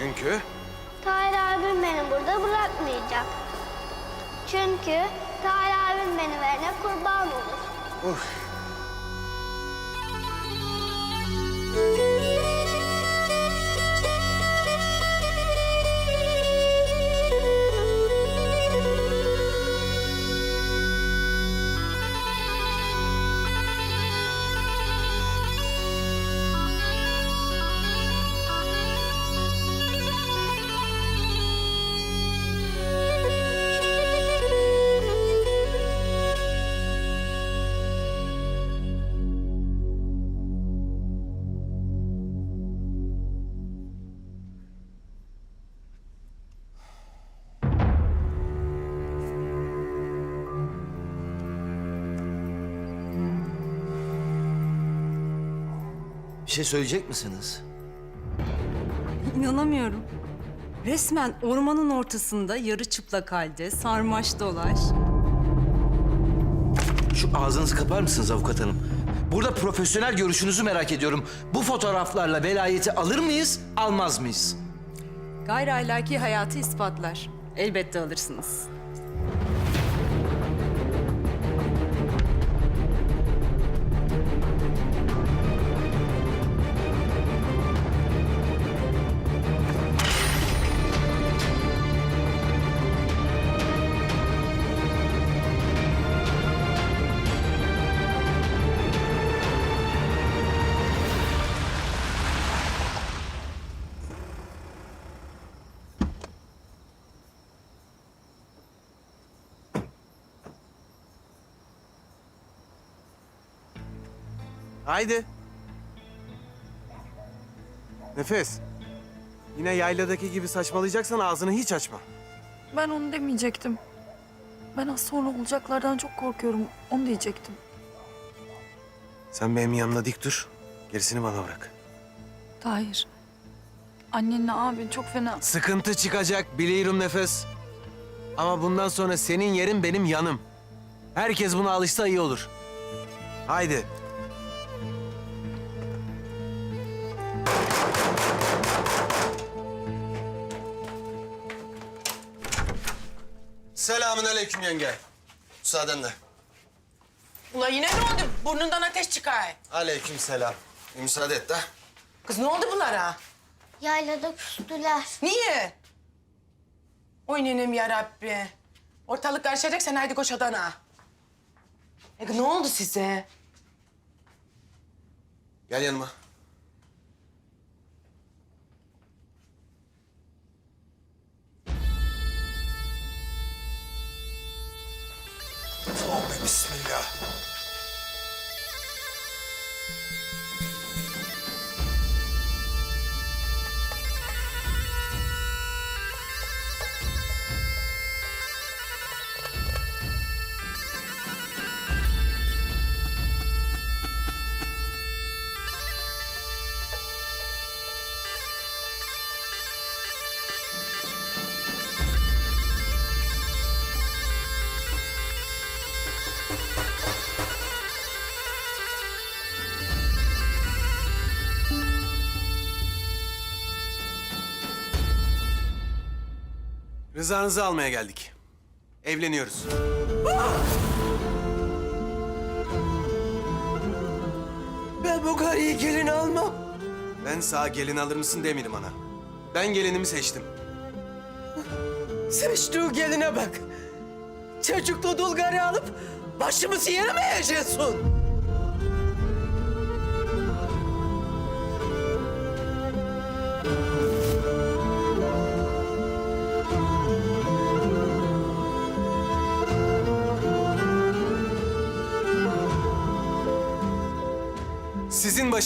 Çünkü Tahir abim beni burada bırakmayacak. Çünkü Tahir abim beni verene kurban olur. Bir şey söyleyecek misiniz? İnanamıyorum. Resmen ormanın ortasında yarı çıplak halde sarmaş dolaş. Şu ağzınızı kapar mısınız avukat hanım? Burada profesyonel görüşünüzü merak ediyorum. Bu fotoğraflarla velayeti alır mıyız, almaz mıyız? Gayri ahlaki hayatı ispatlar. Elbette alırsınız. Haydi. Nefes. Yine yayladaki gibi saçmalayacaksan ağzını hiç açma. Ben onu demeyecektim. Ben az sonra olacaklardan çok korkuyorum. Onu diyecektim. Sen benim yanımda dik dur. Gerisini bana bırak. Tahir. Annenle abin çok fena. Sıkıntı çıkacak biliyorum Nefes. Ama bundan sonra senin yerin benim yanım. Herkes buna alışsa iyi olur. Haydi. Selamün aleyküm yenge. Müsaadenle. Ula yine ne oldu? Burnundan ateş çıkar. Aleyküm selam. Müsaade et de. Kız ne oldu bunlara? Yaylada küstüler. Niye? Oy nenem ya Rabbi. Ortalık karışacak sen haydi koş odana. E, ne oldu size? Gel yanıma. Bismillah. Rızanızı almaya geldik. Evleniyoruz. Ben bu karıyı gelin almam. Ben sağ gelin alır mısın demedim ana. Ben gelinimi seçtim. Seçtiği geline bak. Çocuklu dul karı alıp başımızı yere mi eğeceksin?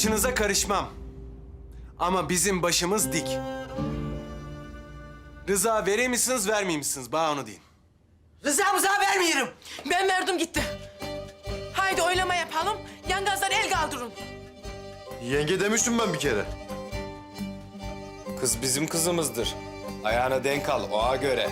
Başınıza karışmam. Ama bizim başımız dik. Rıza vereyim misiniz, vermeyeyim misiniz? Bana onu deyin. Rızamıza vermiyorum. Ben verdim gitti. Haydi oylama yapalım. Yangazlar el kaldırın. Yenge demiştim ben bir kere. Kız bizim kızımızdır. Ayağına denk al, oğa göre.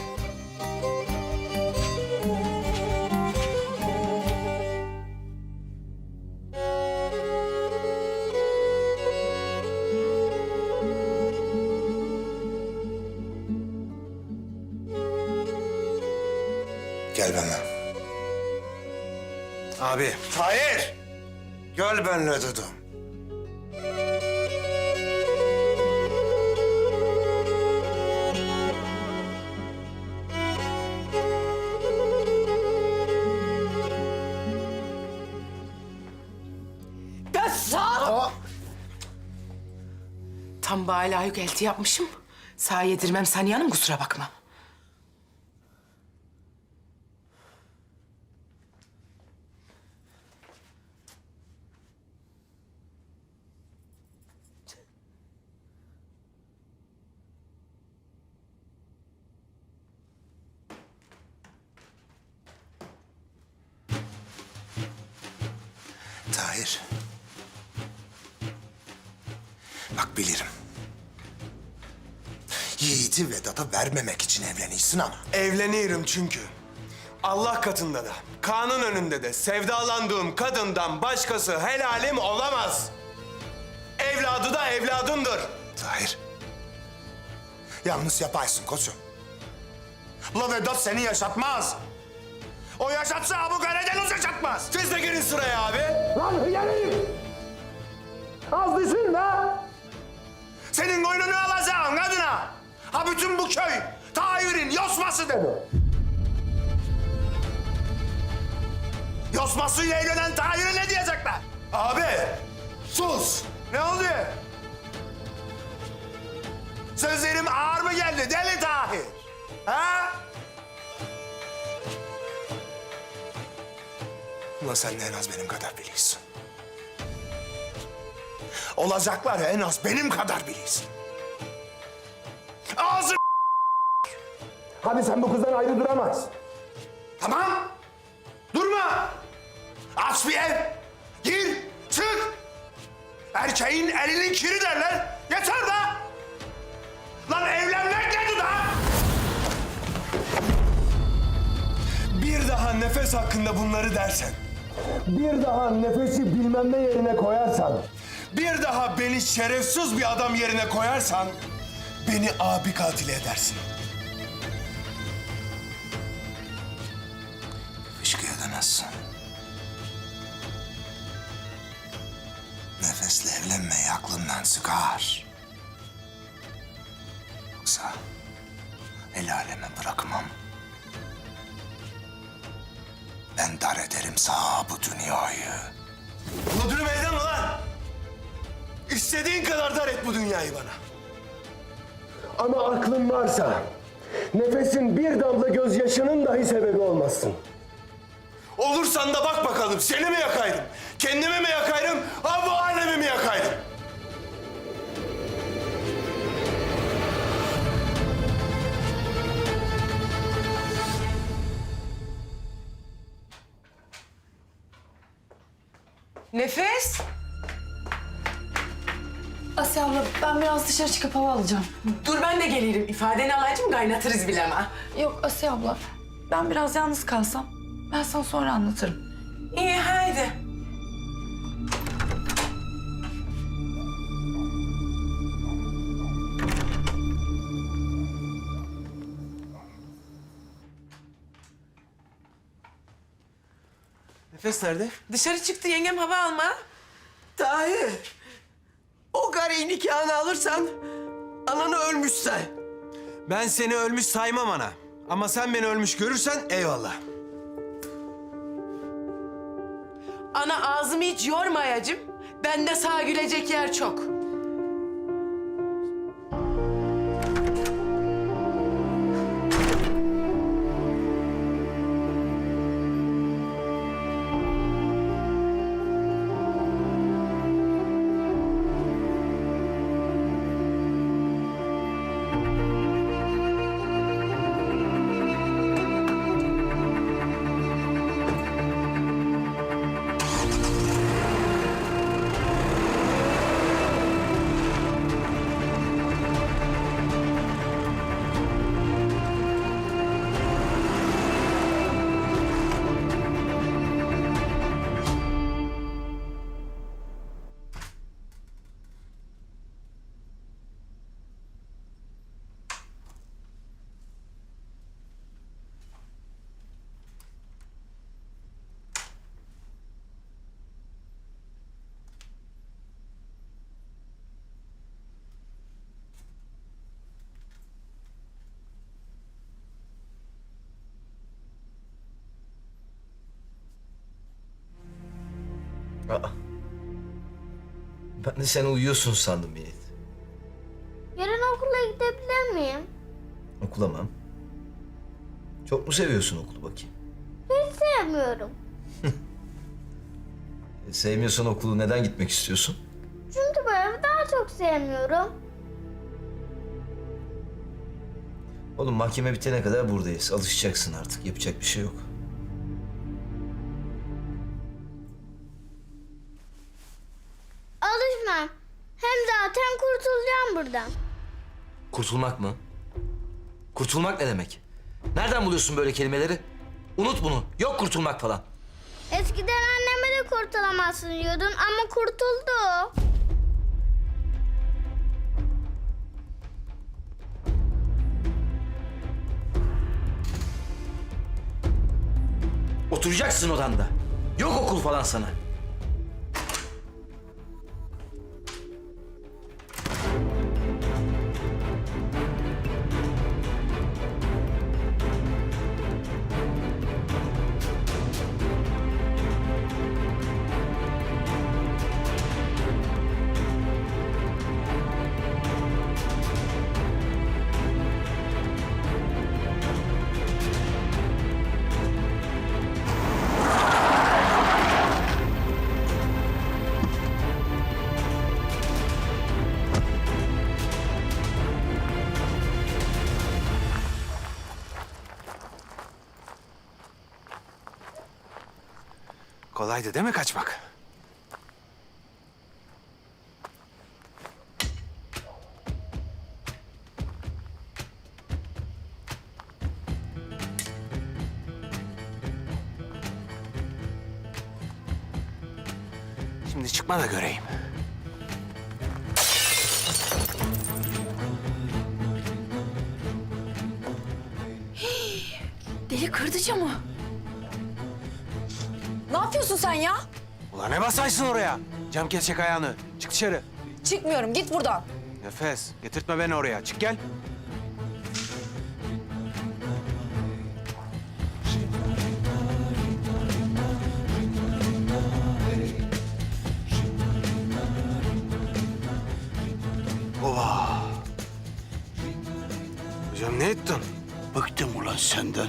Abi. Hayır. Gel benimle dedim. Sağ Tam bala elti yapmışım. Sağ yedirmem Saniye Hanım kusura bakma. Tahir. Bak bilirim. Yiğit'i Vedat'a vermemek için evleniyorsun ama. Evlenirim çünkü. Allah katında da, kanun önünde de sevdalandığım kadından başkası helalim olamaz. Evladı da evladımdır. Tahir. Yalnız yaparsın koçum. La Vedat seni yaşatmaz. O yaşatsa Abu Karadeniz yaşatmaz. Siz de girin sıraya abi. Lan hıyarıyım. Az düşünme. Senin koynunu alacağım kadına. Ha bütün bu köy Tahir'in yosması dedi. Yosmasıyla evlenen Tahir'e ne diyecekler? Abi, Sus! Ne oldu? Sözlerim ağır mı geldi deli Tahir? Ha? Ulan sen de en az benim kadar biliyorsun. Olacakları en az benim kadar biliyorsun. Ağzını Hadi sen bu kızdan ayrı duramazsın. Tamam. Durma. Aç bir ev. Gir, çık. Erkeğin elinin kiri derler. Yeter da. Lan evlenmek nedir da? bir daha nefes hakkında bunları dersen, Bir daha nefesi bilmem ne yerine koyarsan, bir daha beni şerefsiz bir adam yerine koyarsan, beni abi katili edersin. Fışkı edemezsin. Nefesle evlenmeyi aklından çıkar. Yoksa el aleme sağ bu dünyayı. Müdürü meydan mı lan? İstediğin kadar dar et bu dünyayı bana. ama aklın varsa, nefesin bir damla gözyaşının dahi sebebi olmasın. Olursan da bak bakalım seni mi yakaydım? Kendimi mi Nefes. Asya abla ben biraz dışarı çıkıp hava alacağım. Dur ben de gelirim. İfadeni alacağım kaynatırız bile ama. Yok Asya abla ben biraz yalnız kalsam ben sana sonra anlatırım. İyi haydi. Nefes nerede? Dışarı çıktı yengem hava alma. Tahir. O karıyı nikahını alırsan ananı ölmüşse. Ben seni ölmüş saymam ana. Ama sen beni ölmüş görürsen eyvallah. Ana ağzımı hiç yormayacım. Bende sağ gülecek yer çok. Aa. Ben de sen uyuyorsun sandım Yiğit. Yarın okula gidebilir miyim? Okula mı? Çok mu seviyorsun okulu bakayım? Hiç sevmiyorum. E, sevmiyorsan okulu neden gitmek istiyorsun? Çünkü bu evi daha çok sevmiyorum. Oğlum mahkeme bitene kadar buradayız. Alışacaksın artık. Yapacak bir şey yok. Kurtulmak mı? Kurtulmak ne demek? Nereden buluyorsun böyle kelimeleri? Unut bunu. Yok kurtulmak falan. Eskiden anneme de kurtulamazsın diyordun ama kurtuldu. Oturacaksın odanda. Yok okul falan sana. Kolaydı değil mi kaçmak? Şimdi çıkma da göreyim. Deli kırdı camı. Ne yapıyorsun sen ya? Ulan ne basaysın oraya? Cam kesecek ayağını. Çık dışarı. Çıkmıyorum git buradan. Nefes, getirtme beni oraya. Çık gel. Oba. Hocam ne ettin? Bıktım ulan senden.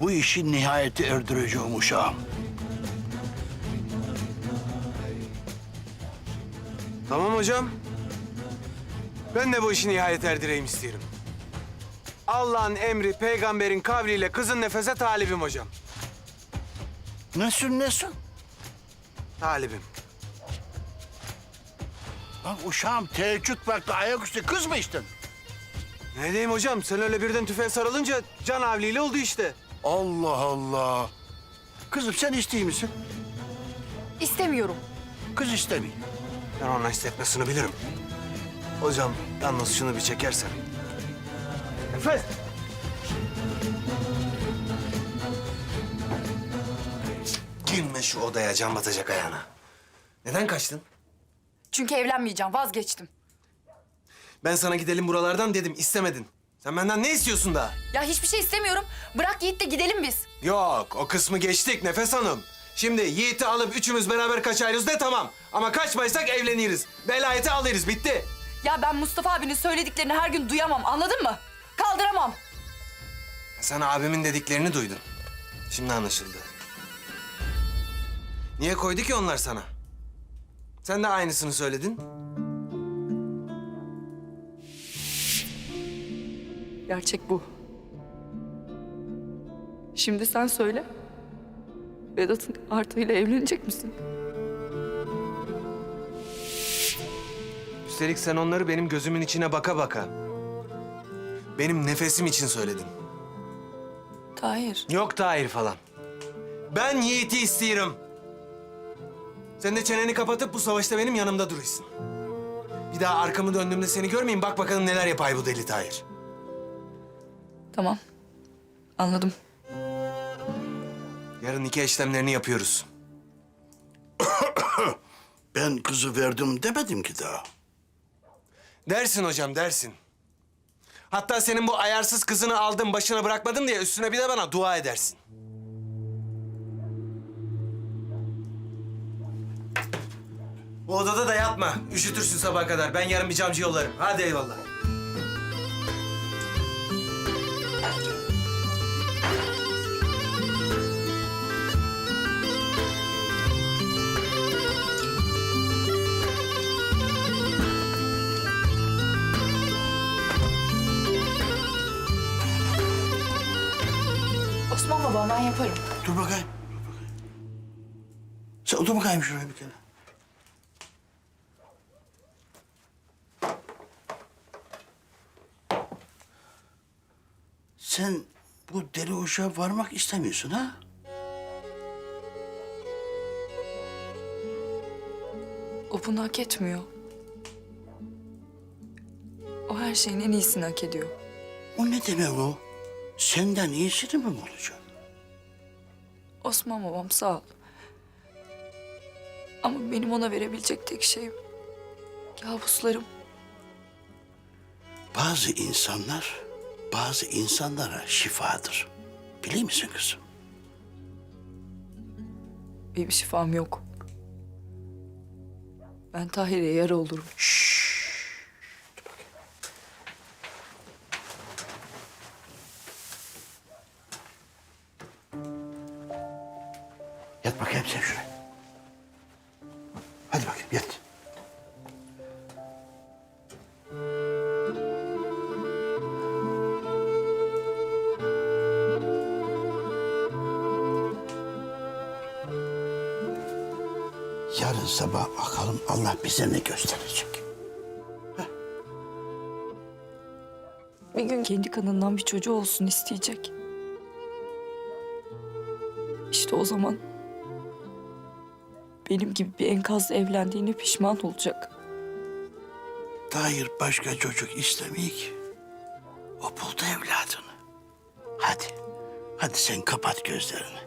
Bu işi nihayete erdireceğim uşağım. Tamam hocam. Ben de bu işi nihayet erdireyim isterim. Allah'ın emri, peygamberin kavliyle kızın nefese talibim hocam. Nesin nesin? Talibim. Lan uşağım teheccüd vakti ayaküstü kız mı içtin? Ne diyeyim hocam? Sen öyle birden tüfeğe sarılınca can avliyle oldu işte. Allah Allah. Kızım sen isteyeyim misin? İstemiyorum. Kız istemiyor. Ben onun hissetmesini bilirim. Hocam yalnız şunu bir çekersen. Nefes! Girme şu odaya can batacak ayağına. Neden kaçtın? Çünkü evlenmeyeceğim vazgeçtim. Ben sana gidelim buralardan dedim istemedin. Sen benden ne istiyorsun daha? Ya hiçbir şey istemiyorum. Bırak Yiğit de gidelim biz. Yok o kısmı geçtik Nefes Hanım. Şimdi Yiğit'i alıp üçümüz beraber kaçarız de tamam. Ama kaçmaysak evleniriz. Velayeti alırız bitti. Ya ben Mustafa abinin söylediklerini her gün duyamam anladın mı? Kaldıramam. Sen abimin dediklerini duydun. Şimdi anlaşıldı. Niye koydu ki onlar sana? Sen de aynısını söyledin. Gerçek bu. Şimdi sen söyle. Vedat'ın Arta ile evlenecek misin? Üstelik sen onları benim gözümün içine baka baka. Benim nefesim için söyledin. Tahir. Yok Tahir falan. Ben Yiğit'i istiyorum. Sen de çeneni kapatıp bu savaşta benim yanımda duruyorsun. Bir daha arkamı döndüğümde seni görmeyeyim. Bak bakalım neler yapay bu deli Tahir. Tamam. Anladım. Yarın nikah işlemlerini yapıyoruz. Ben kızı verdim demedim ki daha. Dersin hocam dersin. Hatta senin bu ayarsız kızını aldım başına bırakmadım diye üstüne bir de bana dua edersin. O odada da yatma. Üşütürsün sabaha kadar. Ben yarın bir camcı yollarım. Hadi eyvallah. Dur bakayım. Dur bakayım. Sen otur bakayım şuraya bir kere. Sen bu deli uşağa varmak istemiyorsun ha? O bunu hak etmiyor. O her şeyin en iyisini hak ediyor. O ne demek o? Senden iyisini mi olacak? Osman babam sağ ol. Ama benim ona verebilecek tek şeyim kabuslarım. Bazı insanlar bazı insanlara şifadır. Biliyor musun kızım? Benim şifam yok. Ben Tahir'e yara olurum. Yat bakayım sen şuraya. Hadi bakayım yat. Yarın sabah bakalım Allah bize ne gösterecek. Bir gün kendi kanından bir çocuğu olsun isteyecek. İşte o zaman benim gibi bir enkazla evlendiğine pişman olacak. Tahir başka çocuk istemiyor ki. O buldu evladını. Hadi, hadi sen kapat gözlerini.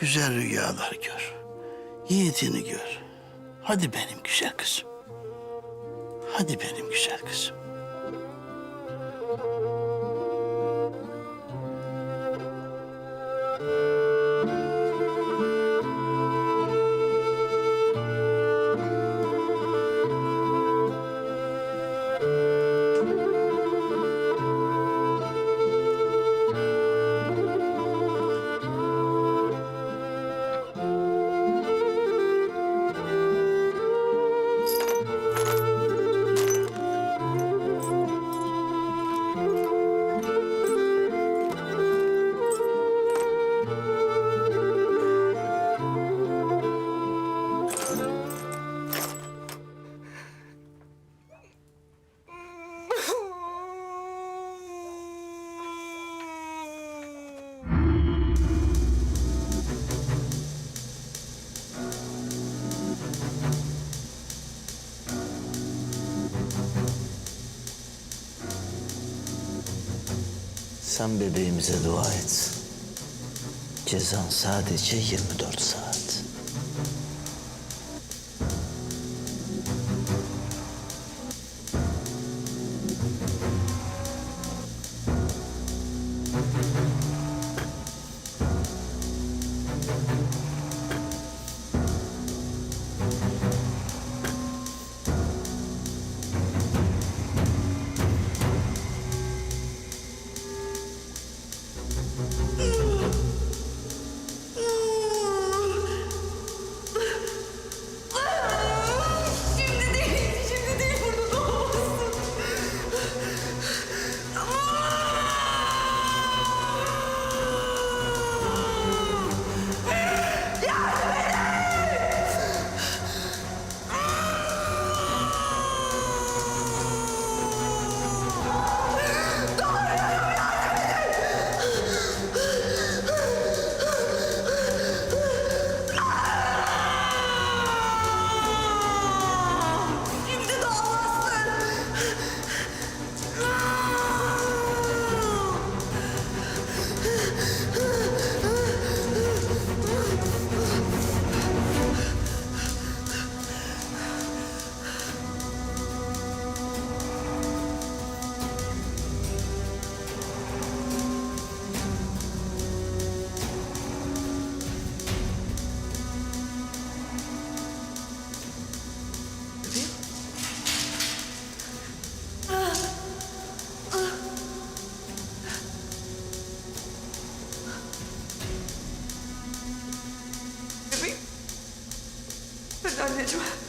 Güzel rüyalar gör. Yiğitini gör. Hadi benim güzel kızım. Hadi benim güzel kızım. Sen bebeğimize dua et. Cezan sadece 24 saat. Anneciğim. Nefes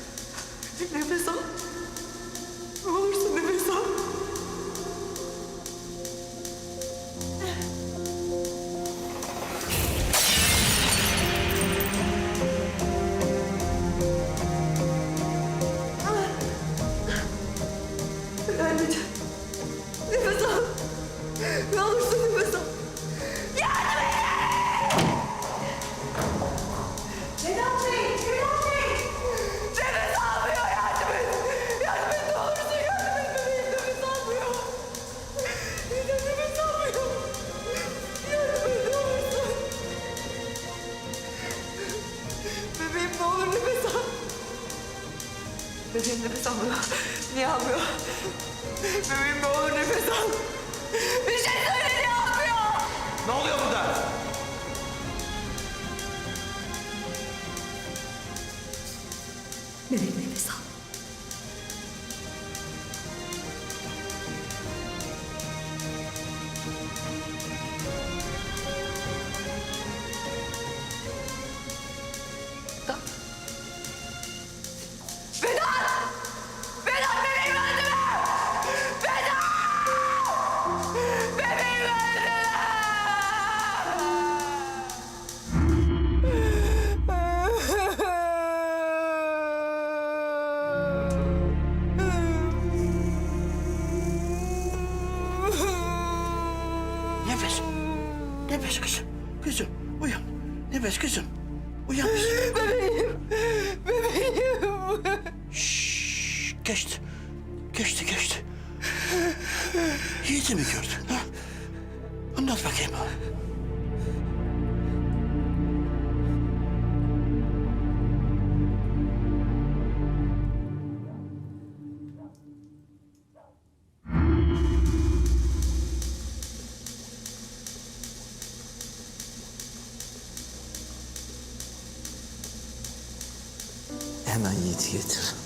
Hemen Yiğit'i getir.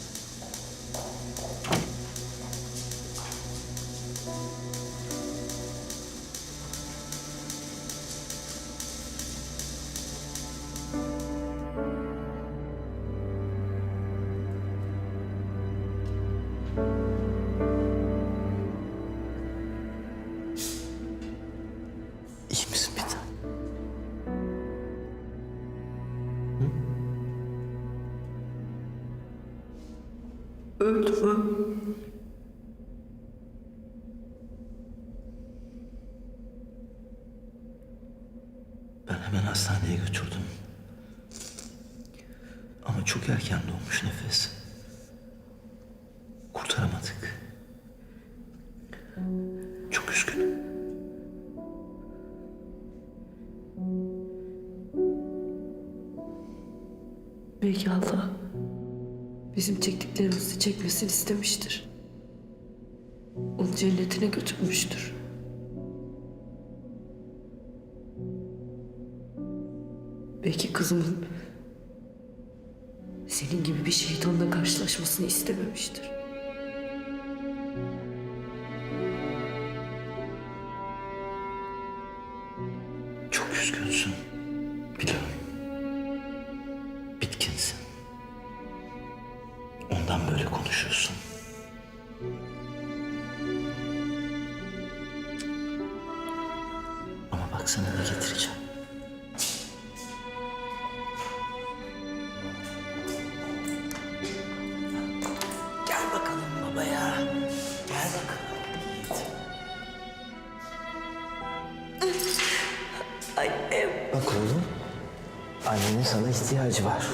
Çok erken doğmuş nefes. Kurtaramadık. Çok üzgünüm. Belki Allah bizim çektiklerimizi çekmesini istemiştir. Onu cennetine götürmüştür. Belki kızımın karşılaşmasını istememiştir. Çok üzgünsün. Biliyorum. Bitkinsin. Ondan böyle konuşuyorsun. Ama bak sana ne getireceğim. İhtiyacı var.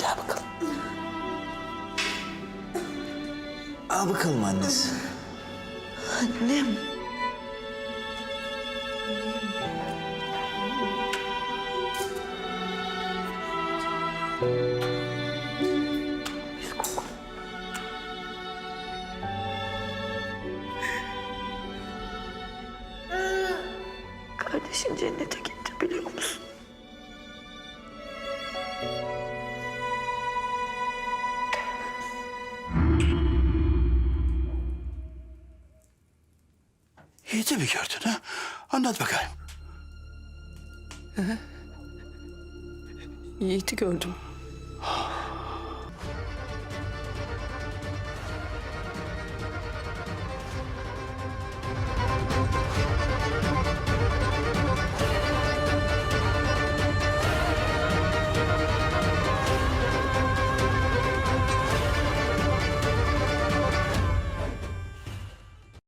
Gel bakalım. Al bakalım annesi. Annem. Kardeşin cennete gitti Yiğit'i mi gördün ha? Anlat bakayım. Yiğit'i gördüm.